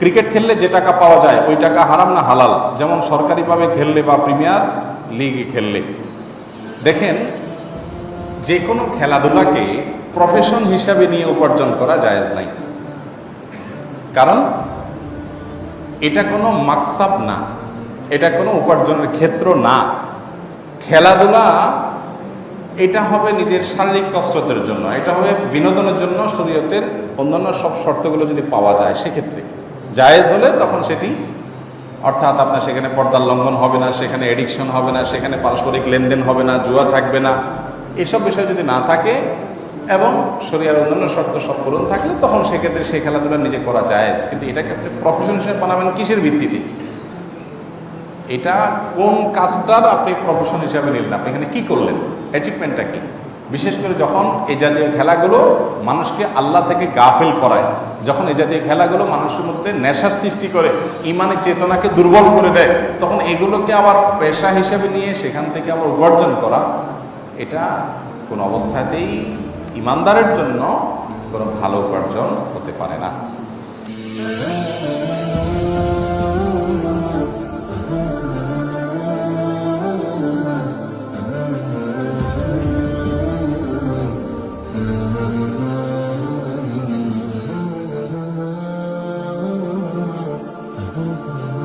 Cricket খেললে যে টাকা পাওয়া যায়, ওই টাকা হারাম না হালাল। যেমন সরকারিভাবে খেললে বা প্রিমিয়ার লিগে খেললে। দেখেন, যে কোনো খেলাধুলাকে প্রফেশন হিসাবে নিয়ে উপার্জন করা জায়েজ নাই। কারণ, এটা কোনো মাকসাব না, এটা কোনো উপার্জনের ক্ষেত্র না। খেলাধুলা, এটা হবে নিজের শারীরিক কসরতের জন্য, এটা হবে বিনোদনের জন্য, শরীয়তের অন্যান্য সব শর্তগুলো যদি পাওয়া যায়, সেক্ষেত্রে। জায়েজ হলে তখন সেটি, অর্থাৎ আপনার সেখানে পর্দার লঙ্ঘন হবে না, সেখানে এডিকশন হবে না, সেখানে পারস্পরিক লেনদেন হবে না, জুয়া থাকবে না। এসব বিষয় যদি না থাকে এবং শরীরের অন্যান্য শর্ত সব পূরণ থাকলে তখন সেক্ষেত্রে সেই খেলাধুলা নিজে করা যায় কিন্তু এটাকে আপনি প্রফেশন হিসেবে বানাবেন কিসের ভিত্তিতে? এটা কোন কাজটার আপনি প্রফেশন হিসাবে নিলেন? আপনি এখানে কী করলেন? অ্যাচিভমেন্টটা কি? বিশেষ করে যখন এই জাতীয় খেলাগুলো মানুষকে আল্লাহ থেকে গাফেল করায়, যখন এই জাতীয় খেলাগুলো মানুষের মধ্যে নেশার সৃষ্টি করে, ইমানের চেতনাকে দুর্বল করে দেয়, তখন এগুলোকে আবার পেশা হিসেবে নিয়ে সেখান থেকে আবার উপার্জন করা, এটা কোনো অবস্থাতেই ইমানদারের জন্য কোনো ভালো উপার্জন হতে পারে না। Lord.